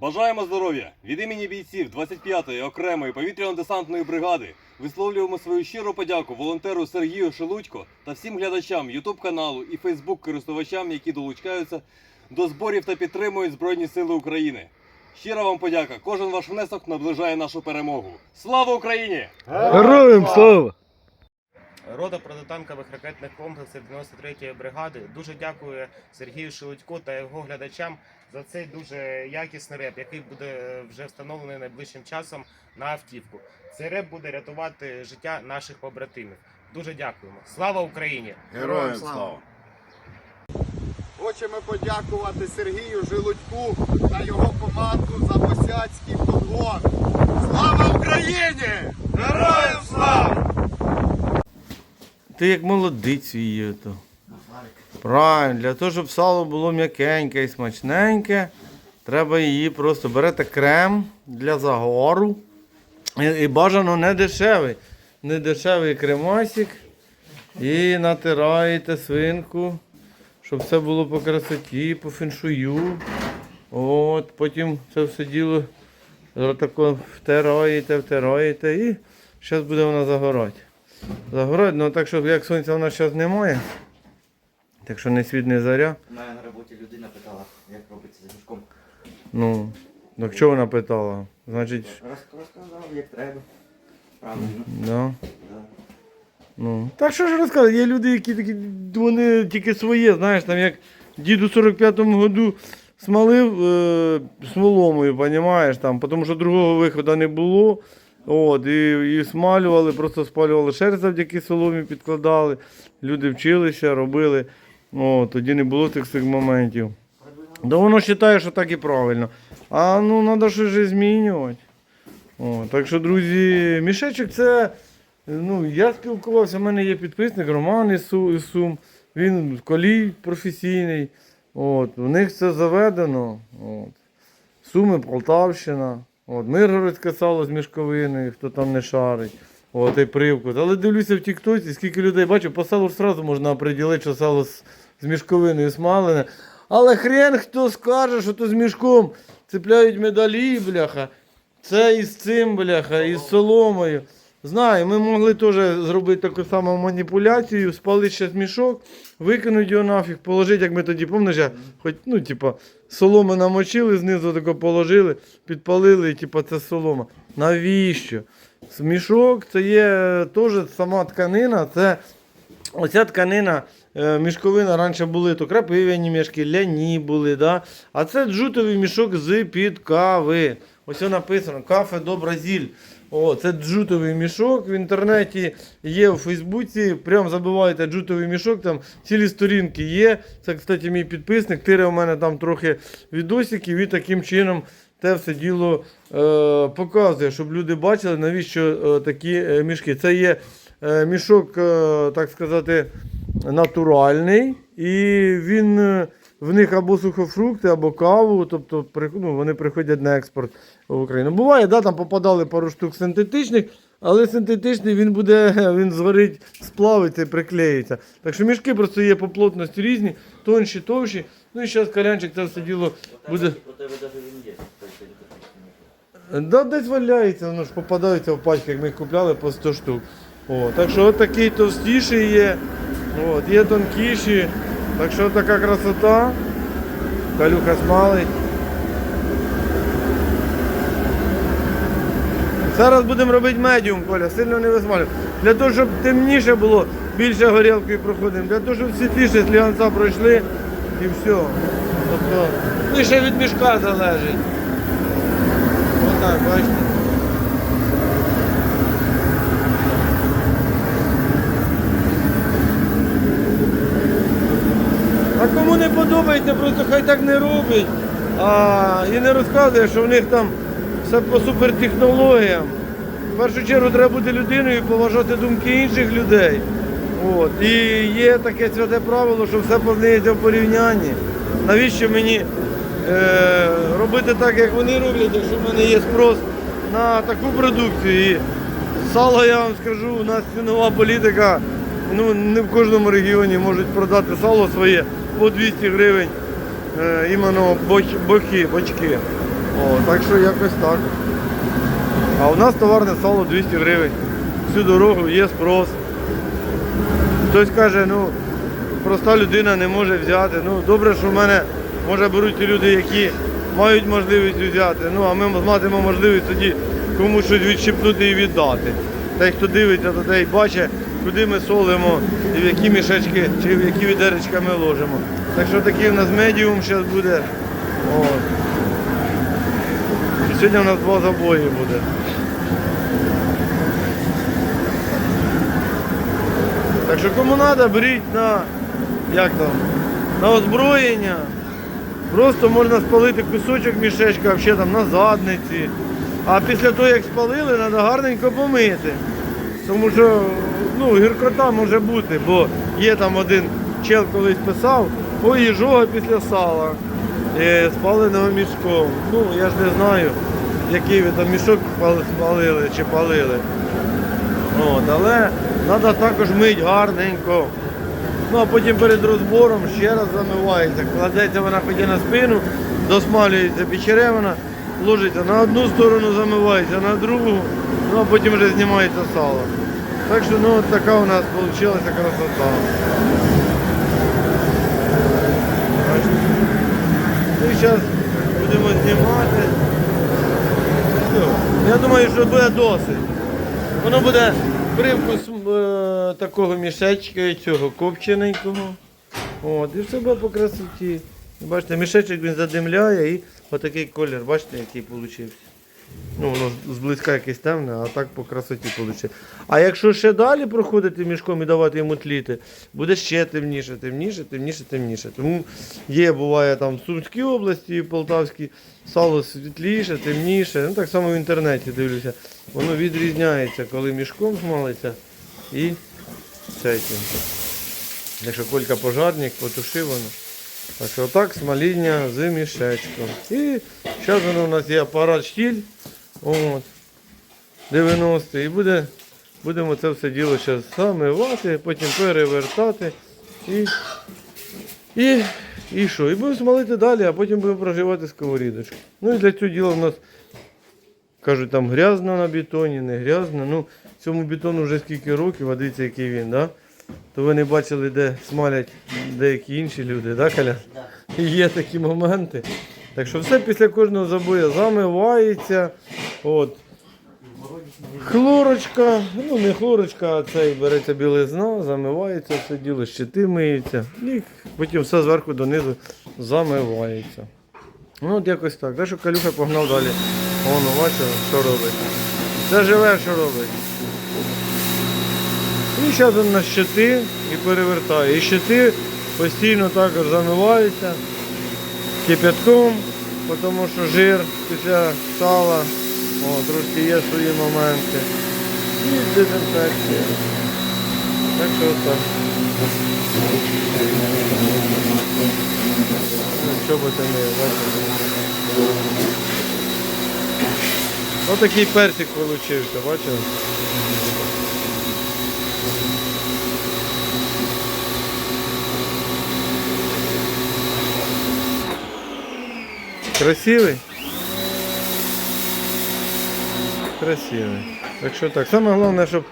Бажаємо здоров'я! Від імені бійців 25-ї окремої повітряно-десантної бригади висловлюємо свою щиру подяку волонтеру Сергію Шелудько та всім глядачам YouTube каналу і Facebook користувачам, які долучаються до зборів та підтримують Збройні Сили України. Щира вам подяка! Кожен ваш внесок наближає нашу перемогу. Слава Україні! Героям слава! Рода протитанкових ракетних комплексів 93-ї бригади дуже дякує Сергію Шелудько та його глядачам за цей дуже якісний реп, який буде вже встановлений найближчим часом на автівку. Цей реп буде рятувати життя наших побратимів. Дуже дякуємо. Слава Україні! Героям слава! Хочемо подякувати Сергію Жилудьку та його команду за босяцький подгон. Слава Україні! Героям слава! Ти як молодець її то. Правильно, для того, щоб сало було м'якеньке і смачненьке, треба її просто берете крем для загору. І, і бажано не дешевий. Не дешевий кремасик. І натираєте свинку, щоб все було по красоті, по феншую. От, потім це все діло тако втираєте, втираєте і зараз буде вона загорати. Загорать, ну так, щоб як сонця у нас зараз немає. Так що не світ, не заря. Мене на роботі людина питала, як робиться за мішком. Ну, так що вона питала? Значить, Розказав, як треба. Правильно. да. Да. Ну. Так що ж розказати, є люди, які такі, вони тільки своє, знаєш, там як дід у 45-му году смалив е, смоломою, розумієш, там, тому що другого виходу не було. От, і, і смалювали, просто спалювали шерсть завдяки соломі, підкладали. Люди вчилися, робили. О, тоді не було цих цих моментів. Да воно вважає, що так і правильно. А ну треба щось же змінювати. О, так що, друзі, мішечок це. Ну, я спілкувався, в мене є підписник Роман із Сум. Він колій професійний. От, у них це заведено. От. Суми, Полтавщина. От, Миргородське сало з мішковиною, хто там не шарить. От, і привкус. Але дивлюся в Тіктоці, скільки людей бачу, по салу одразу можна оприділити, що сало з, з мішковиною смалене. Але хрен хто скаже, що то з мішком цепляють медалі, бляха. Це із цим, бляха, із соломою. Знаю, ми могли теж зробити таку саму маніпуляцію, спалити ще мішок, викинути його нафіг, положити, як ми тоді, пам'ятаєш, хоч, ну, типа, соломи намочили, знизу тако положили, підпалили, і типа це солома. Навіщо? Мішок це є теж сама тканина, це Оця тканина, е, мішковина раніше були то крапив'яні мішки, ляні були, да? а це джутовий мішок з під кави. Ось написано кафе до Бразиль. О, це джутовий мішок в інтернеті є у Фейсбуці. Прям забиваєте джутовий мішок, там цілі сторінки є. Це, кстати, мій підписник. Тире у мене там трохи відосиків і таким чином те все діло е, показує, щоб люди бачили, навіщо е, такі е, мішки. Це є е, мішок, е, так сказати, натуральний, і він е, в них або сухофрукти, або каву, тобто ну, вони приходять на експорт в Україну. Буває, да, там попадали пару штук синтетичних, але синтетичний він буде, він згорить, сплавиться і приклеїться. Так що мішки просто є по плотності різні, тонші, товщі. Ну і зараз калянчик це все діло буде. Да, десь валяється, воно ж попадаються в пачки, як ми їх купляли по 100 штук. О, так що от такий товстіший є, от, є тонкіші. Так що така красота. Калюха смалить. Зараз будемо робити медіум, Коля, сильно не висмалюємо. Для того, щоб темніше було, більше горілкою проходимо. Для того, щоб світліше з ліганця пройшли і все. Тобто, ну від мішка залежить. Отак, бачите. Кому не подобається, просто хай так не робить. А, і не розказує, що в них там все по супертехнологіям. В першу чергу треба бути людиною і поважати думки інших людей. От. І є таке святе правило, що все познається в порівнянні. Навіщо мені е, робити так, як вони роблять, якщо в мене є спрос на таку продукцію. І сало, я вам скажу, у нас цінова політика. Ну, не в кожному регіоні можуть продати сало своє по 200 гривень, е, іменно бочки, бочки. О, так що якось так. А у нас товарне сало 200 гривень. Всю дорогу є спрос. Хтось каже, ну, проста людина не може взяти. Ну, добре, що в мене може беруть ті люди, які мають можливість взяти. Ну, а ми матимемо можливість тоді комусь щось відщипнути і віддати. Та й хто дивиться, то той бачить, куди ми солимо, і в які мішечки, чи в які відеречка ми ложимо. Так що такий у нас медіум зараз буде. І сьогодні у нас два забої буде. Так що кому треба, беріть на як там, на озброєння. Просто можна спалити кусочок мішечка взагалі там на задниці. А після того, як спалили, треба гарненько помити. Тому що ну, гіркота може бути, бо є там один чел колись писав, ой, їжога після сала е, спаленого мішком. Ну, я ж не знаю, який ви там мішок спалили чи палили. От, але треба також мити гарненько. Ну а потім перед розбором ще раз замивається. Кладеться вона ході на спину, досмалюється печеревина, ложиться на одну сторону, замивається, на другу, ну а потім вже знімається сало. Так що ну от така у нас вийшла красота. Ну і зараз будемо знімати. Я думаю, що буде досить. Воно буде привкус е, такого мішечка цього копчененького. От, і все буде по красоті. Бачите, мішечок він задимляє і отакий колір, бачите, який вийшов. Ну, воно зблизька якесь темне, а так по красоті вийшло. А якщо ще далі проходити мішком і давати йому тліти, буде ще темніше, темніше, темніше, темніше. Тому є, буває там в Сумській області в Полтавській сало світліше, темніше. Ну так само в інтернеті дивлюся. Воно відрізняється, коли мішком смалиться і цейком. Якщо колька пожарник, потушив воно. Так отак смаління з мішечком. І зараз воно у нас є апарат штіль. От, 90 і буде, будемо це все діло зараз замивати, потім перевертати і, і, і що? І будемо смалити далі, а потім будемо проживати сковорідочку. Ну і для цього діла в нас кажуть, там грязно на бетоні, не грязно. Ну, цьому бетону вже скільки років, а дивіться, який він, да? То ви не бачили, де смалять деякі інші люди, да, Коля? І є такі моменти. Так що все після кожного забою замивається. От. Хлорочка, ну не хлорочка, а цей береться білизна, замивається, все діло, щити миються. І потім все зверху донизу замивається. Ну от якось так. Так що Калюха погнав далі. Воно, бачив, що робить. Це живе, що робить. І зараз він на щити і перевертає. І щити постійно також замиваються кипятком, тому що жир після сала, о, трошки є свої моменти. І дезінфекція. Так що так. Що би це не бачите. Отакий персик получився, бачите? Красивий? Красивий. Так що так. Саме головне, щоб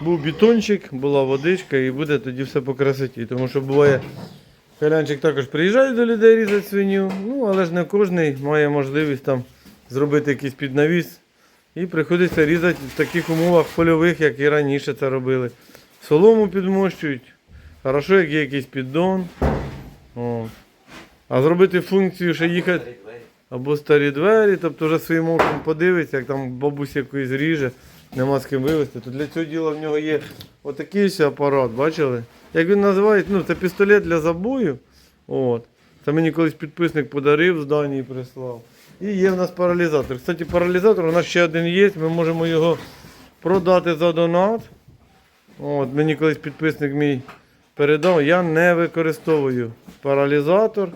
був бетончик, була водичка і буде тоді все по красоті. Тому що буває, Калянчик також приїжджає до людей різати свиню, ну але ж не кожен має можливість там зробити якийсь піднавіс. І приходиться різати в таких умовах польових, як і раніше це робили. Солому підмощують. Хорошо, як є якийсь піддон. О. А зробити функцію, що їхати або старі двері, тобто вже своїм оком подивиться, як там бабусь якоїсь ріже, нема з ким вивезти, то для цього діла в нього є отакий ось апарат, бачили? Як він називається, ну це пістолет для забою. От. Це мені колись підписник подарив з Данії прислав. І є в нас паралізатор. Кстати, паралізатор у нас ще один є, ми можемо його продати за донат. От, мені колись підписник мій передав, я не використовую паралізатор.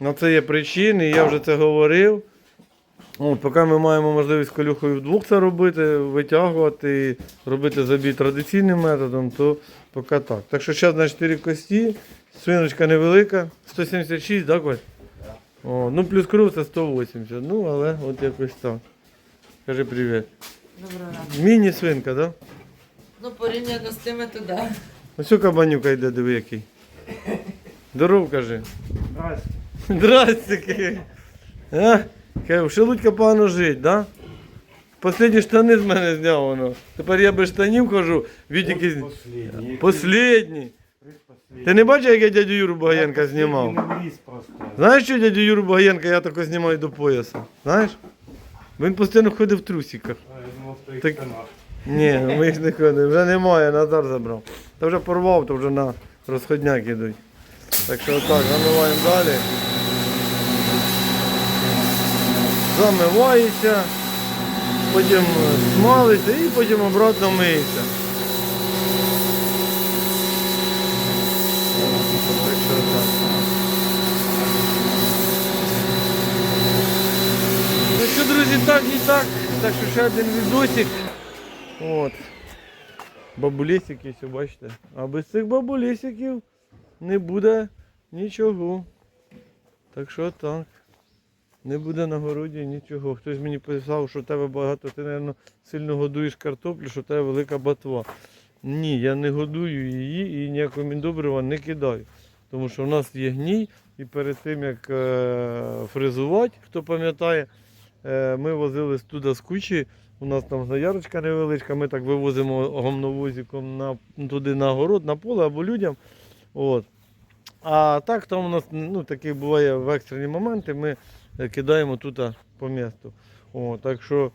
На це є причини, я вже це говорив. От, поки ми маємо можливість з колюхою вдвох це робити, витягувати і робити забій традиційним методом, то поки так. Так що зараз на 4 кості, свиночка невелика, 176, так, Коль? О, ну плюс кров це 180. Ну, але от якось так. Кажи привіт. Доброго ранку. Міні-свинка, так? Да? Ну, порівняно з тими, то да. Ось кабанюка йде, диви який. Здоров, кажи. Здрасте. В шелудька погано жить, да? Последні штани з мене зняв воно. Тепер я без штанів хожу, відіки. Последні. Ти не бачив, як я дядю Юру Багаєнка знімав? Знаєш що дядю Юру Багаєнка я тако знімаю до пояса? Знаєш? Він постійно ходив в трусиках. Так... Ні, ми їх не ходимо. Вже немає, Назар забрав. Та вже порвав, то вже на розходняк ідуть. Так що отак, замиваємо далі. Замивається, потім смалиться і потім обратно миється. Ну що, друзі, так і так. Так що ще один відосик. От. Бабулісики, все бачите. А без цих бабулісиків не буде нічого. Так що так. Не буде на городі нічого. Хтось мені писав, що в тебе багато, ти, мабуть, сильно годуєш картоплю, що в тебе велика ботва. Ні, я не годую її і ніякого міндобрива не кидаю. Тому що в нас є гній, і перед тим як е, фрезувати, хто пам'ятає, е, ми возили туди з кучі. У нас там заярочка невеличка, ми так вивозимо гомновозиком на, туди на город, на поле або людям. От. А так там у нас ну, такі буває в екстрені моменти, ми кидаємо тут по місту. О, так що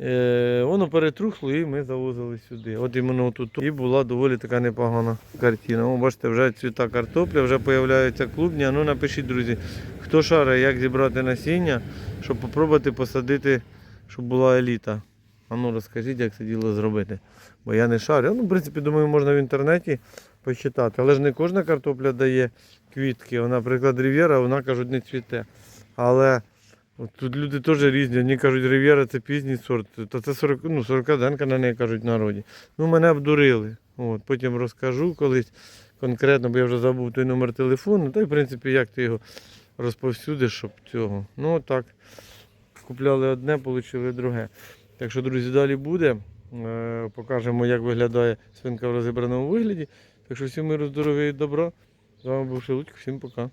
е, воно перетрухло і ми завозили сюди. От іменно тут. І була доволі така непогана картина. О, бачите, вже цвіта картопля, вже з'являються клубні. Ну напишіть, друзі, хто шарить, як зібрати насіння, щоб спробувати посадити, щоб була еліта. А ну розкажіть, як це діло зробити. Бо я не шарю. Ну, в принципі, думаю, можна в інтернеті почитати. Але ж не кожна картопля дає квітки. Наприклад, Рів'єра, вона кажуть, не цвіте. Але тут люди теж різні. Одні кажуть, Рів'єра це пізній сорт. Та це 40, ну, 40 денка на неї кажуть в народі. Ну, мене обдурили. От, потім розкажу колись конкретно, бо я вже забув той номер телефону. Та й в принципі, як ти його розповсюдиш, щоб цього. Ну так. Купляли одне, отримали друге. Так що, друзі, далі буде. Е, Покажемо, як виглядає свинка в розібраному вигляді. Так що всім миру, здоров'я і добра. З вами був Шелудько, всім пока.